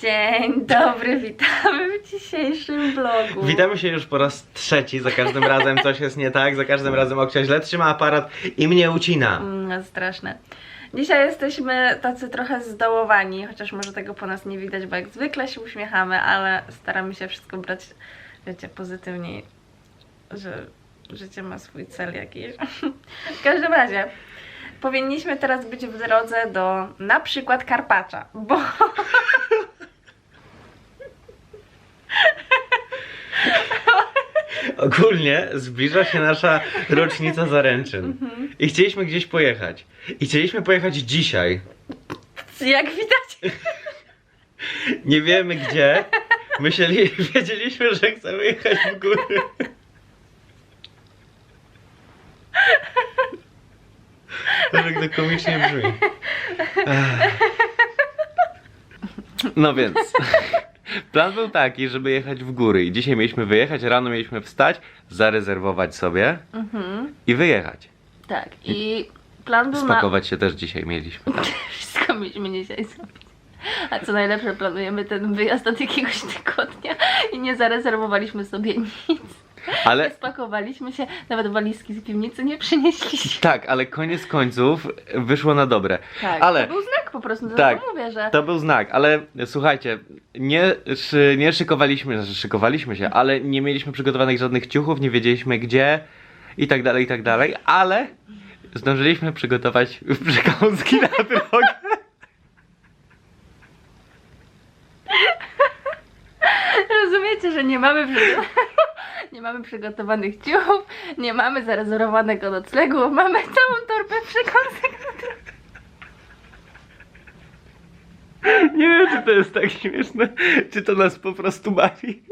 Dzień dobry, witamy w dzisiejszym vlogu. Witamy się już po raz trzeci, za każdym razem coś jest nie tak, za każdym razem Oksia źle trzyma aparat i mnie ucina. Mm, No, straszne. Dzisiaj jesteśmy tacy trochę zdołowani, chociaż może tego po nas nie widać, bo jak zwykle się uśmiechamy, ale staramy się wszystko brać, wiecie, pozytywniej, że życie ma swój cel jakiś. W każdym razie, powinniśmy teraz być w drodze do na przykład Karpacza, bo Ogólnie zbliża się nasza rocznica zaręczyn i chcieliśmy gdzieś pojechać. I chcieliśmy pojechać dzisiaj. jak widać, Nie wiemy gdzie. Myśleli, wiedzieliśmy, że chcemy jechać w góry. To jak to komicznie brzmi. No więc. Plan był taki, żeby jechać w góry i dzisiaj mieliśmy wyjechać, rano mieliśmy wstać, zarezerwować sobie Mhm. i wyjechać. tak, i plan był na... Spakować się też dzisiaj mieliśmy. Wszystko mieliśmy dzisiaj zrobić. A co najlepsze, planujemy ten wyjazd od jakiegoś tygodnia i nie zarezerwowaliśmy sobie nic. Ale Spakowaliśmy się, nawet walizki z piwnicy nie przynieśliśmy. tak, ale koniec końców wyszło na dobre. Tak, ale to był znak po prostu, Tak. tak. mówię, że... To był znak, ale słuchajcie, nie, szy, nie szykowaliśmy, znaczy szykowaliśmy się, ale nie mieliśmy przygotowanych żadnych ciuchów, nie wiedzieliśmy gdzie i tak dalej, i tak dalej, ale zdążyliśmy przygotować przekąski na drogę. Rozumiecie, że nie mamy, nie mamy przygotowanych ciuchów, nie mamy zarezerwowanego noclegu, mamy całą torbę przekąsek. Nie wiem, czy to jest tak śmieszne, czy to nas po prostu bawi.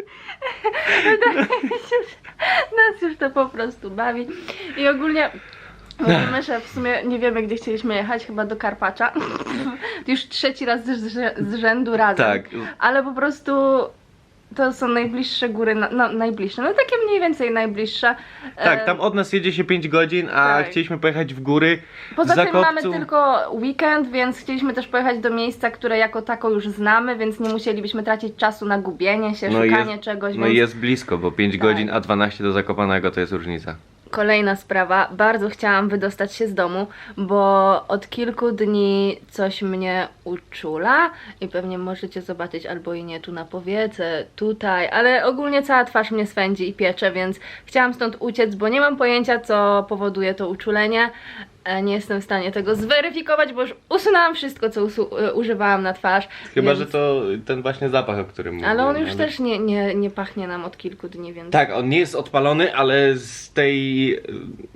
Wydaje mi się, że nas już to po prostu bawi. I ogólnie mówimy, że w sumie nie wiemy, gdzie chcieliśmy jechać, chyba do Karpacza. Już trzeci raz z, z, z rzędu razem. Tak. Ale po prostu to są najbliższe góry, no, no najbliższe, no takie mniej więcej najbliższe. Tak, E, tam od nas jedzie się 5 godzin, a tak. chcieliśmy pojechać w góry. Poza w tym Zakopcu. mamy tylko weekend, więc chcieliśmy też pojechać do miejsca, które jako tako już znamy, więc nie musielibyśmy tracić czasu na gubienie się, No i szukanie czegoś. No więc... i jest blisko, bo 5 Tak. godzin, a 12 do Zakopanego to jest różnica. Kolejna sprawa, bardzo chciałam wydostać się z domu, bo od kilku dni coś mnie uczula i pewnie możecie zobaczyć albo i nie tu na powiece, tutaj, ale ogólnie cała twarz mnie swędzi i piecze, więc chciałam stąd uciec, bo nie mam pojęcia co powoduje to uczulenie. E, Nie jestem w stanie tego zweryfikować, bo już usunęłam wszystko, co usu- e, używałam na twarz. Chyba, więc... że to ten właśnie zapach, o którym mówiłem. Ale on już też nie, nie, nie pachnie nam od kilku dni, więc... Tak, on nie jest odpalony, ale z tej,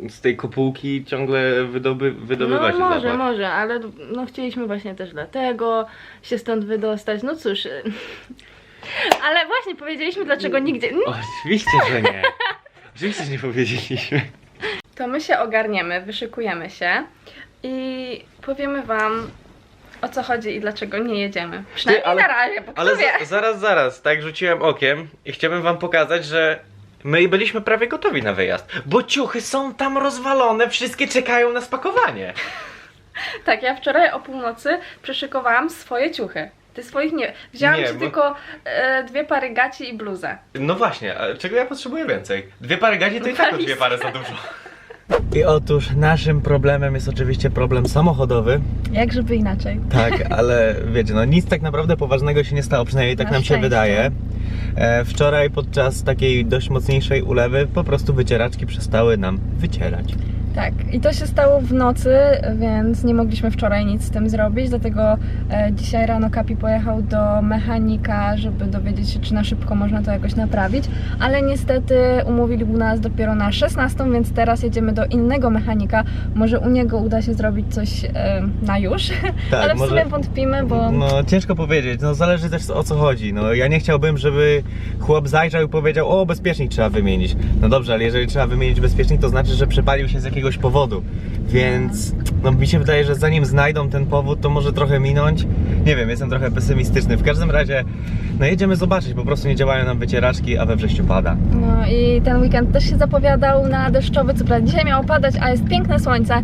z tej kopułki ciągle wydoby, wydobywa no się może, zapach. może, ale no chcieliśmy właśnie też dlatego się stąd wydostać. No cóż. Ale właśnie powiedzieliśmy dlaczego nigdzie. Oczywiście, że nie. Oczywiście, że nie powiedzieliśmy. To my się ogarniemy, wyszykujemy się i powiemy wam o co chodzi i dlaczego nie jedziemy. Przynajmniej ale- na razie, bo Ale za, zaraz, zaraz, tak rzuciłem okiem i chciałbym wam pokazać, że my byliśmy prawie gotowi na wyjazd. Bo ciuchy są tam rozwalone, wszystkie czekają na spakowanie. Tak, ja wczoraj o północy przeszykowałam swoje ciuchy. Ty swoich nie. Wzięłam Nie, ci bo- tylko e, dwie pary gaci i bluzę. No właśnie, czego ja potrzebuję więcej? Dwie pary gazi to i tak dwie pary za dużo. I otóż naszym problemem jest oczywiście problem samochodowy. Jak żeby inaczej. Tak, ale wiecie, no nic tak naprawdę poważnego się nie stało, przynajmniej tak Na nam się szczęście. wydaje. E, wczoraj podczas takiej dość mocniejszej ulewy po prostu wycieraczki przestały nam wycierać. Tak, i to się stało w nocy, więc nie mogliśmy wczoraj nic z tym zrobić, dlatego e, dzisiaj rano Kapi pojechał do mechanika, żeby dowiedzieć się, czy na szybko można to jakoś naprawić, ale niestety umówili nas dopiero na 16, więc teraz jedziemy do innego mechanika, może u niego uda się zrobić coś e, na już, Tak, ale w może- sumie wątpimy, bo... No ciężko powiedzieć, no zależy też o co chodzi. No ja nie chciałbym, żeby chłop zajrzał i powiedział, o bezpiecznik trzeba wymienić. No dobrze, ale jeżeli trzeba wymienić bezpiecznik, to znaczy, że przepalił się z jakiegoś powodu. Więc no mi się wydaje, że zanim znajdą ten powód, to może trochę minąć. Nie wiem, jestem trochę pesymistyczny. W każdym razie, no jedziemy zobaczyć, po prostu nie działają nam wycieraczki, a we wrześniu pada. No i ten weekend też się zapowiadał na deszczowy, co prawda dzisiaj miało padać, a jest piękne słońce.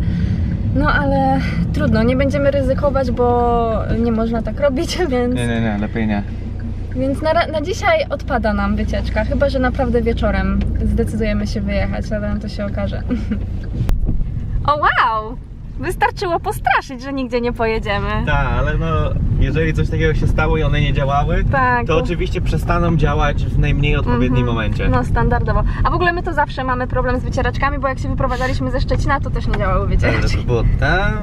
No ale trudno, nie będziemy ryzykować, bo nie można tak robić, więc, Nie, nie, nie, lepiej nie. więc na, na dzisiaj odpada nam wycieczka. Chyba, że naprawdę wieczorem zdecydujemy się wyjechać, ale to się okaże. O wow! Wystarczyło postraszyć, że nigdzie nie pojedziemy. Tak, ale no, jeżeli coś takiego się stało i one nie działały, Tak. to oczywiście przestaną działać w najmniej odpowiednim Mhm. momencie. No standardowo. A w ogóle my to zawsze mamy problem z wycieraczkami, bo jak się wyprowadzaliśmy ze Szczecina, to też nie działały Ale wycieraczki. to było tam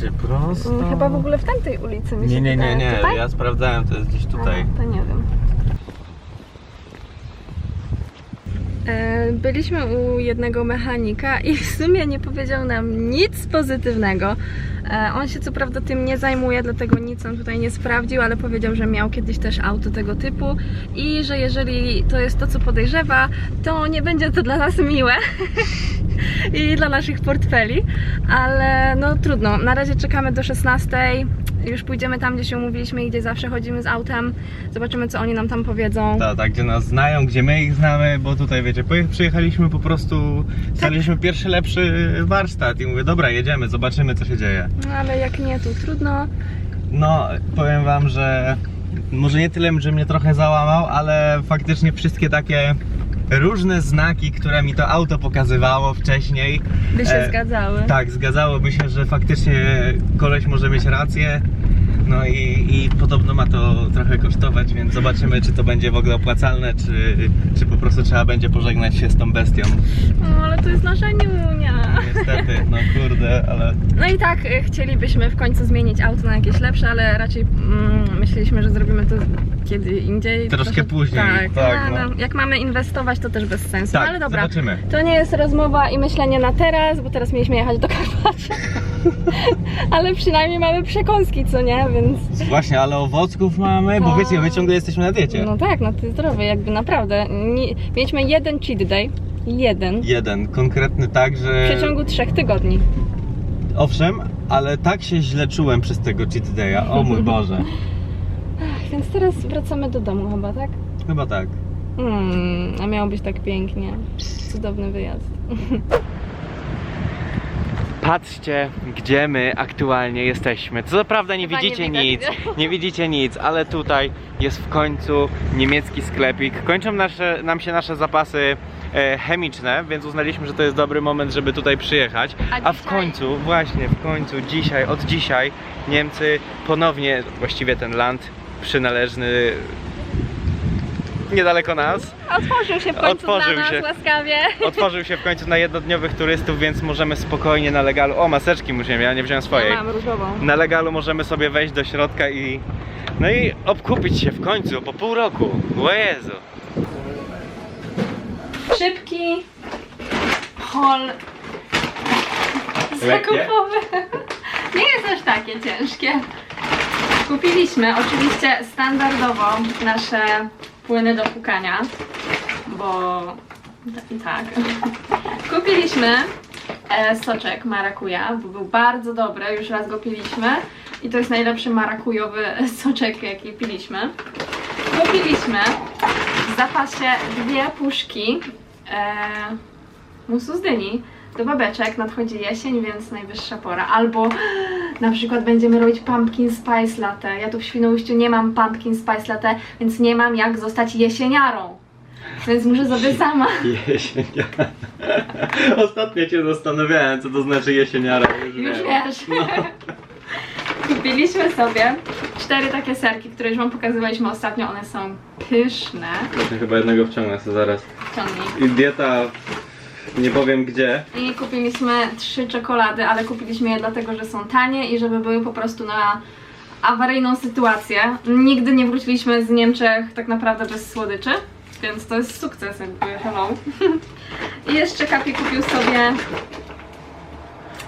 czy prosto? Chyba w ogóle w tamtej ulicy mi się Nie, nie, nie, nie. Tutaj? Ja sprawdzałem, to jest gdzieś tutaj. A, to nie wiem. E, Byliśmy u jednego mechanika i w sumie nie powiedział nam nic pozytywnego. E, On się co prawda tym nie zajmuje, dlatego nic on tutaj nie sprawdził, ale powiedział, że miał kiedyś też auto tego typu i że jeżeli to jest to, co podejrzewa, to nie będzie to dla nas miłe i dla naszych portfeli, ale no trudno. Na razie czekamy do 16. Już pójdziemy tam, gdzie się umówiliśmy i gdzie zawsze chodzimy z autem. Zobaczymy, co oni nam tam powiedzą. Tak, tak, gdzie nas znają, gdzie my ich znamy, bo tutaj wiecie, przyjechaliśmy po prostu, znaleźliśmy pierwszy lepszy warsztat i mówię, dobra, jedziemy, zobaczymy co się dzieje. No ale jak nie, to trudno. No, powiem wam, że może nie tyle, że mnie trochę załamał, ale faktycznie wszystkie takie różne znaki, które mi to auto pokazywało wcześniej. By się e, zgadzały. Tak, zgadzałoby się, że faktycznie koleś może mieć rację. No i, i podobno ma to trochę kosztować, więc zobaczymy, czy to będzie w ogóle opłacalne, czy, czy po prostu trzeba będzie pożegnać się z tą bestią. No ale to jest nasza niunia. Niestety, no kurde, ale No i tak e, chcielibyśmy w końcu zmienić auto na jakieś lepsze, ale raczej mm, myśleliśmy, że zrobimy to kiedy indziej. Troszkę później, Tak, tak, a, no. no, jak mamy inwestować, to też bez sensu. tak, no, ale dobra. zobaczymy. To nie jest rozmowa i myślenie na teraz, bo teraz mieliśmy jechać do Karpacia. ale przynajmniej mamy przekąski, co nie? Więc. Właśnie, ale owocków mamy, bo Tak. wiecie, my ciągle jesteśmy na diecie. No tak, no to zdrowe, jakby naprawdę. Nie, mieliśmy jeden cheat day. Jeden. Jeden, konkretny tak, W że... przeciągu trzech tygodni. Owszem, ale tak się źle czułem przez tego cheat day'a, o mój Boże. Ach, więc teraz wracamy do domu chyba, tak? Chyba tak. Hmm, a miało być tak pięknie. Cudowny wyjazd. Patrzcie, gdzie my aktualnie jesteśmy. Co prawda nie Chyba nie widzicie widać. nic, nie widzicie nic, ale tutaj jest w końcu niemiecki sklepik. Kończą nasze, nam się nasze zapasy e, chemiczne, więc uznaliśmy, że to jest dobry moment, żeby tutaj przyjechać. A A w dzisiaj- końcu, właśnie w końcu dzisiaj, od dzisiaj Niemcy ponownie, właściwie ten land przynależny niedaleko nas, Otworzył się w końcu Otworzył nas się. łaskawie. otworzył się w końcu na jednodniowych turystów, więc możemy spokojnie na legalu. O, maseczki musimy, ja nie wziąłem swojej. Ja mam różową. Na legalu możemy sobie wejść do środka i. No i obkupić się w końcu po pół roku. O Jezu. Szybki hol Lekkie? zakupowy. Nie jest aż takie ciężkie. Kupiliśmy oczywiście standardowo nasze płyny do pukania, bo tak. Kupiliśmy e, soczek marakuja, bo był bardzo dobry, już raz go piliśmy i to jest najlepszy marakujowy soczek, jaki piliśmy. Kupiliśmy w zapasie dwie puszki e, musu z dyni. Do babeczek nadchodzi jesień, więc najwyższa pora. Albo na przykład będziemy robić pumpkin spice latte. Ja tu w Świnoujściu nie mam pumpkin spice latte, więc nie mam jak zostać jesieniarą. Więc muszę sobie sama. Jesieniara. Ostatnio cię zastanawiałem, co to znaczy jesieniara. Już, Już wiem. wiesz. Kupiliśmy sobie cztery takie serki, które już wam pokazywaliśmy ostatnio. One są pyszne. Ja chyba jednego wciągnę sobie zaraz. Ciągnij. I dieta, nie powiem gdzie. I kupiliśmy trzy czekolady, ale kupiliśmy je dlatego, że są tanie i żeby były po prostu na awaryjną sytuację. Nigdy nie wróciliśmy z Niemczech tak naprawdę bez słodyczy, więc to jest sukces jakby, hello. I jeszcze Kapi kupił sobie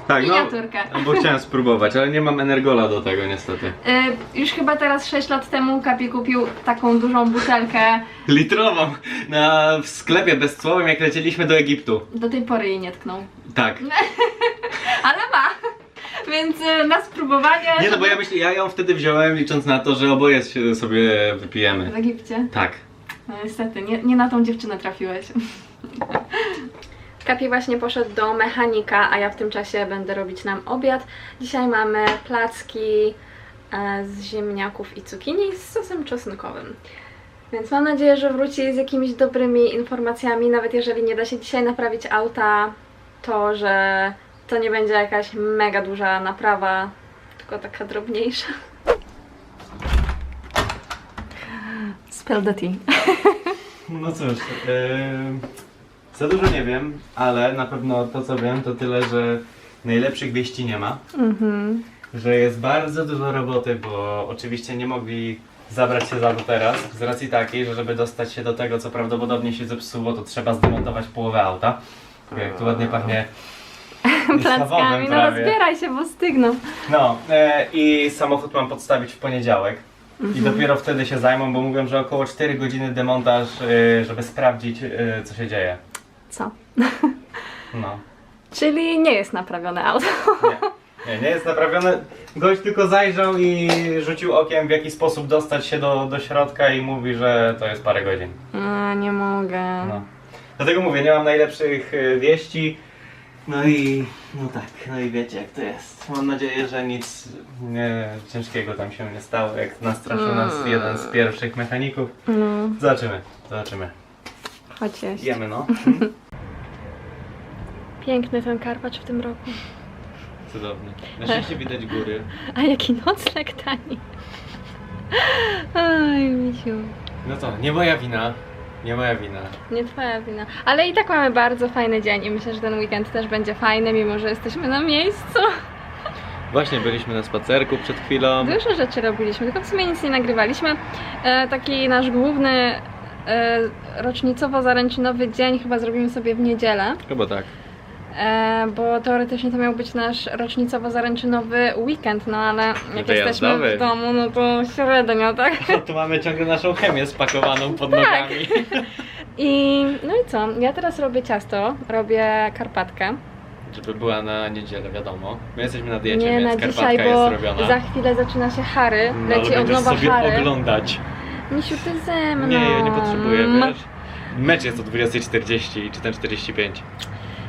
Tak, no. miniaturkę. Bo chciałem spróbować, ale nie mam energola do tego niestety. Y, już chyba teraz 6 lat temu Kapi kupił taką dużą butelkę. Litrową na, w sklepie bezcłowym, jak lecieliśmy do Egiptu. Do tej pory jej nie tknął. Tak. Ale ma! Więc y, na spróbowanie. Nie no, bo ja myślę, ja ją wtedy wziąłem licząc na to, że oboje się sobie wypijemy. W Egipcie. Tak. No niestety, nie, nie na tą dziewczynę trafiłeś. Kapi właśnie poszedł do mechanika, a ja w tym czasie będę robić nam obiad. Dzisiaj mamy placki e, z ziemniaków i cukinii z sosem czosnkowym. Więc mam nadzieję, że wróci z jakimiś dobrymi informacjami, nawet jeżeli nie da się dzisiaj naprawić auta, to że to nie będzie jakaś mega duża naprawa, tylko taka drobniejsza. Spell the tea. No cóż, yy, za dużo nie wiem, ale na pewno to co wiem to tyle, że najlepszych wieści nie ma. Mhm. Że jest bardzo dużo roboty, bo oczywiście nie mogli zabrać się za to teraz, z racji takiej, że żeby dostać się do tego, co prawdopodobnie się zepsuło, to trzeba zdemontować połowę auta. Jak tu ładnie pachnie Plackami, no prawie. rozbieraj się, bo stygną. No e, i samochód mam podstawić w poniedziałek. I Mhm. dopiero wtedy się zajmą, bo mówią, że około 4 godziny demontaż, e, żeby sprawdzić, e, co się dzieje. Co? No. Czyli nie jest naprawione auto. Nie, nie, nie jest naprawione. Gość tylko zajrzał i rzucił okiem, w jaki sposób dostać się do, do środka i mówi, że to jest parę godzin. A, nie mogę. No. Dlatego mówię, nie mam najlepszych e, wieści. No i, no tak, no i wiecie jak to jest. Mam nadzieję, że nic nie, ciężkiego tam się nie stało, jak nastraszył nas Mm. jeden z pierwszych mechaników. No, Zobaczymy, zobaczymy. chodź jeść. Jemy no. Piękny ten Karpacz w tym roku. Cudowny. Na szczęście widać góry. A jaki nocleg tani. Oj, misiu. No to, nie moja wina. Nie moja wina. Nie twoja wina. Ale i tak mamy bardzo fajny dzień i myślę, że ten weekend też będzie fajny, mimo że jesteśmy na miejscu. Właśnie byliśmy na spacerku przed chwilą. Dużo rzeczy robiliśmy, tylko w sumie nic nie nagrywaliśmy. E, taki nasz główny e, rocznicowo-zaręczynowy dzień chyba zrobimy sobie w niedzielę. Chyba tak. E, bo teoretycznie to miał być nasz rocznicowo-zaręczynowy weekend, no ale jak Wyjazdowy. jesteśmy w domu, no to średnio, tak? No tu mamy ciągle naszą chemię spakowaną pod Tak. nogami. I no i co? Ja teraz robię ciasto, robię karpatkę. Żeby była na niedzielę, wiadomo. My jesteśmy na diecie, Nie więc na dzisiaj, karpatka bo jest robiona. za chwilę zaczyna się Harry, No, leci od nowa sobie Harry. oglądać. Misiu, ty ze mną. Nie, ja nie potrzebuję, wiesz? Mecz jest o 20.40 czy ten 45.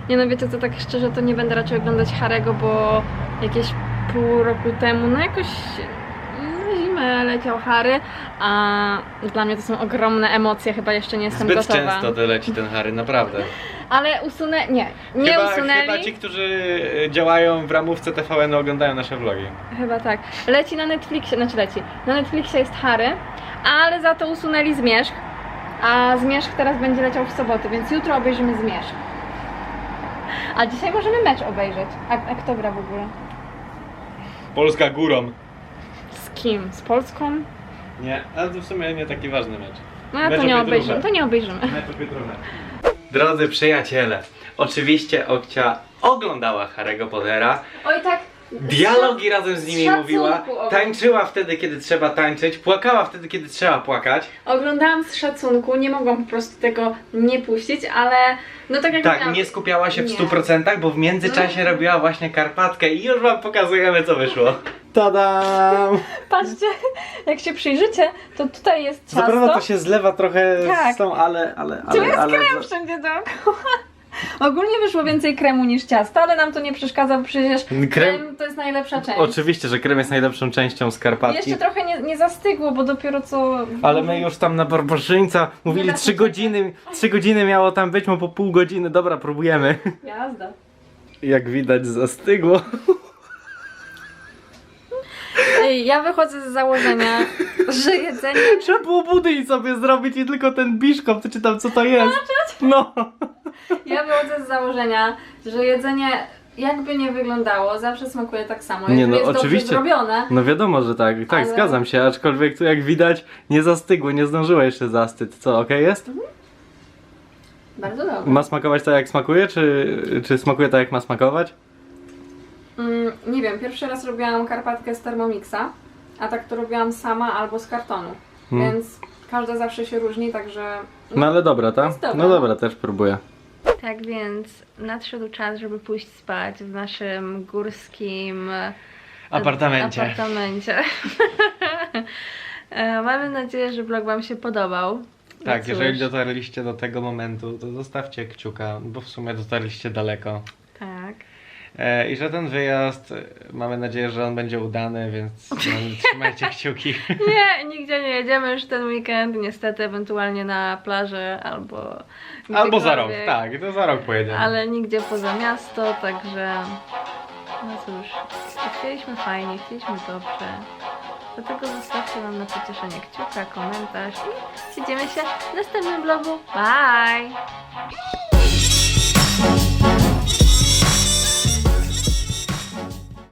Nie no wiecie co, tak szczerze to nie będę raczej oglądać Harego, bo jakieś pół roku temu, no jakoś na zimę leciał Harry, a dla mnie to są ogromne emocje, chyba jeszcze nie jestem Zbyt gotowa. często doleci ten Harry, naprawdę. Ale usunę, nie, nie chyba, usunęli. chyba ci, którzy e, działają w ramówce TVN oglądają nasze vlogi. Chyba tak. Leci na Netflixie, znaczy leci. Na Netflixie jest Harry, ale za to usunęli Zmierzch. A Zmierzch teraz będzie leciał w sobotę, więc jutro obejrzymy Zmierzch. A dzisiaj możemy mecz obejrzeć. A, a kto gra w ogóle? Polska górą. Z kim? Z Polską? Nie, ale to w sumie nie taki ważny mecz. No ja Mecz to nie o obejrzymy, to nie obejrzymy. Drodzy przyjaciele, oczywiście Okcia oglądała Harry'ego Pottera, Oj tak. Dialogi razem z nimi szacunku mówiła, tańczyła wtedy, kiedy trzeba tańczyć, płakała wtedy, kiedy trzeba płakać. Oglądałam z szacunku, nie mogłam po prostu tego nie puścić, ale no tak jak Tak, miałam- nie skupiała się w Nie. 100%, bo w międzyczasie robiła właśnie Karpatkę i już wam pokazujemy co wyszło. Tadam! Patrzcie, jak się przyjrzycie, to tutaj jest Co ciasto. prawda to się zlewa trochę Tak. z tą, ale, ale, Tu ale, jest ale... krem wszędzie dookoła. Ogólnie wyszło więcej kremu niż ciasta, ale nam to nie przeszkadza, bo przecież krem, Krem- to jest najlepsza część. Oczywiście, że krem jest najlepszą częścią Skarpatki. Jeszcze trochę nie, nie zastygło, bo dopiero co... Ale my już tam na barbarzyńca mówili Nie da 3 się godziny, 3 godziny miało tam być, mu po pół godziny, dobra, próbujemy. Jazda. Jak widać zastygło. Ej, ja wychodzę z założenia, że jedzenie... Trzeba było budyń sobie zrobić i tylko ten biszkopt, czy tam co to jest. No. Ja wychodzę z założenia, że jedzenie jakby nie wyglądało, zawsze smakuje tak samo. Nie, no, jest oczywiście. dobrze zrobione, No wiadomo, że tak, tak, Ale- zgadzam się, aczkolwiek tu jak widać nie zastygło, nie zdążyło jeszcze zastyć. Co, okej jest? bardzo dobre. Ma smakować tak jak smakuje, czy, czy smakuje tak jak ma smakować? Mm, nie wiem, pierwszy raz robiłam karpatkę z Thermomixa, a tak to robiłam sama albo z kartonu. Hmm. Więc każda zawsze się różni, także. No ale dobra, tak? Dobra. No dobra, też próbuję. Tak więc nadszedł czas, żeby pójść spać w naszym górskim Apartamencie. apartamencie. E, Mamy nadzieję, że vlog Wam się podobał. Tak, cóż. jeżeli dotarliście do tego momentu, to zostawcie kciuka, bo w sumie dotarliście daleko. E, I że ten wyjazd, e, mamy nadzieję, że on będzie udany, więc no, trzymajcie kciuki. Nie, nigdzie nie jedziemy już ten weekend, niestety, ewentualnie na plażę albo Albo za rok, tak, to za rok pojedziemy. Ale nigdzie poza miasto, także no cóż, chcieliśmy fajnie, chcieliśmy dobrze. Dlatego zostawcie nam na pocieszenie kciuka, komentarz i widzimy się w następnym vlogu. Bye!